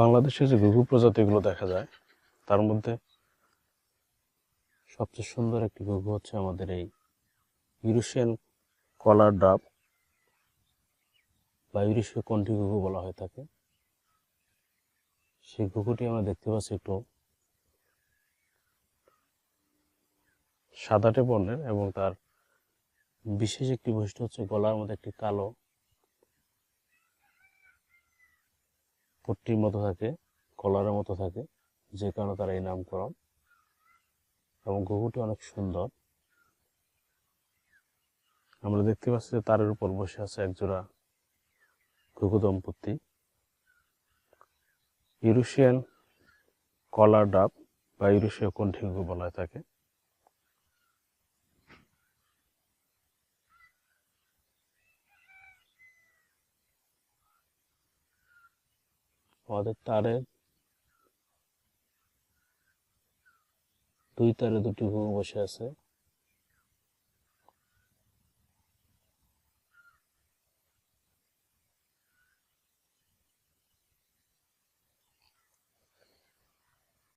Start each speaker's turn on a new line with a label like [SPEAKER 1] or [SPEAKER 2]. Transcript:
[SPEAKER 1] বাংলাদেশে যে ঘুঘু প্রজাতিগুলো দেখা যায়, তার মধ্যে সবচেয়ে সুন্দর একটি ঘুঘু হচ্ছে আমাদের এই ইউরেশিয়ান কলার ডাব, বা ইউরেশীয় কণ্ঠী ঘুঘু বলা হয়ে থাকে। সেই ঘুঘুটি আমরা দেখতে পাচ্ছি একটু সাদাটে বর্ণের এবং তার বিশেষ একটি বৈশিষ্ট্য হচ্ছে গলার মধ্যে একটি কালো পট্টির মতো থাকে কলারের মতো থাকে, যে কারণে তার এই নামকরণ। এবং ঘুঘুটি অনেক সুন্দর। আমরা দেখতে পাচ্ছি যে তারের উপর বসে আছে একজোড়া ঘুঘু দম্পতি ইউরেশিয়ান কলার ডাব বা ইউরেশীয় কণ্ঠী বলা থাকে আমাদের তারে দুই তারে দুটি ভূমি বসে আছে।